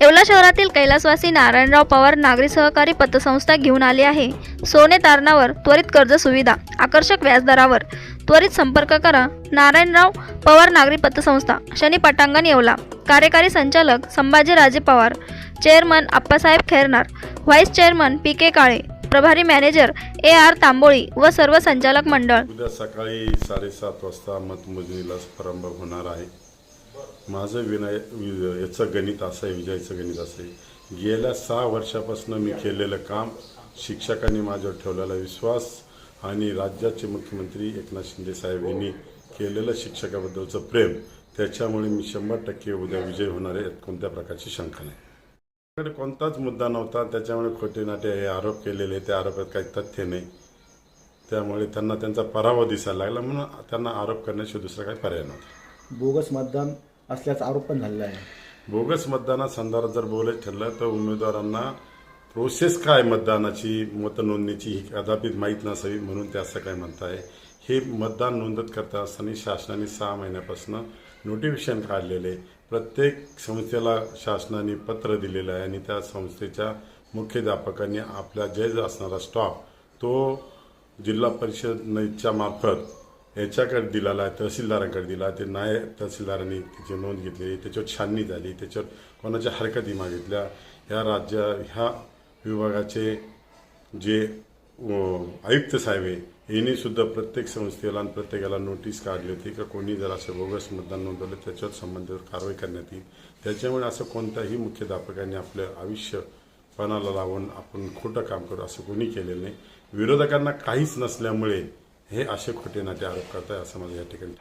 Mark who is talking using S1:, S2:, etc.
S1: येवला शहरातील कैलासवासी नारायणराव पवार नागरी सहकारी पतसंस्था घेऊन आली आहे. सोने तारणावर त्वरित कर्ज सुविधा आकर्षक व्याजदरावर त्वरित संपर्क करा. नारायणराव पवार नागरी पतसंस्था शनी पटांगण येवला. कार्यकारी संचालक Sambhajiraje Pawar chairman Appasaheb Khairnar vice chairman P K Kale प्रभारी मॅनेजर ए आर तांबोळी व सर्व संचालक मंडळ.
S2: उद्या सकाळी साडेसात वाजता मतमोजणीला प्रारंभ होणार आहे. माझं विनय वि- याचं गणित असं आहे विजयाचं गणित असं आहे. गेल्या सहा वर्षापासून मी केलेलं काम शिक्षकांनी माझ्यावर ठेवलेला विश्वास आणि राज्याचे मुख्यमंत्री एकनाथ शिंदे साहेब यांनी केलेलं शिक्षकाबद्दलचं प्रेम त्याच्यामुळे मी शंभर टक्के उद्या विजय होणार आहे यात कोणत्या प्रकारची शंका नाही. कडे कोणताच मुद्दा नव्हता त्याच्यामुळे खोटे नाटे हे आरोप केलेले त्या आरोपात काही तथ्य नाही. त्यामुळे त्यांना त्यांचा पराभव दिसायला लागला म्हणून त्यांना आरोप करण्याशिवाय दुसरा काही पर्याय नव्हता.
S3: बोगस मतदान असल्याचा आरोप पण झालेला आहे.
S2: बोगस मतदानासंदर्भात जर बोलायचं ठरलं तर उमेदवारांना प्रोसेस काय मतदानाची मतनोंदणीची ही कदापित माहीत नसावी म्हणून ते असं काय म्हणताय. हे मतदान नोंदत करता असताना शासनाने सहा महिन्यापासून नोटिफिकेशन काढलेले प्रत्येक संस्थेला शासनाने पत्र दिलेलं आहे आणि त्या संस्थेच्या मुख्याध्यापकांनी आपला जे असणारा स्टॉप तो जिल्हा परिषदच्या मार्फत याच्याकडे दिलेला आहे तहसीलदारांकडे दिला. ते नायब तहसीलदारांनी त्याची नोंद घेतली. त्याच्यावर छाननी झाली. त्याच्यावर कोणाच्या हरकती मागितल्या. ह्या राज्य ह्या विभागाचे जे आयुक्त साहेब आहे यांनी सुद्धा प्रत्येक संस्थेला आणि प्रत्येकाला नोटीस काढली होती का कोणी जर असं बोगस मतदान नोंदवलं त्याच्यावर संबंधित कारवाई करण्यात येईल. त्याच्यामुळे असं कोणत्याही मुख्याध्यापकांनी आपलं आयुष्य पणाला लावून आपण खोटं काम करू असं कोणी केलेलं नाही. विरोधकांना काहीच नसल्यामुळे हे असे खोटे नाते आरोप करताय असं मला या ठिकाणी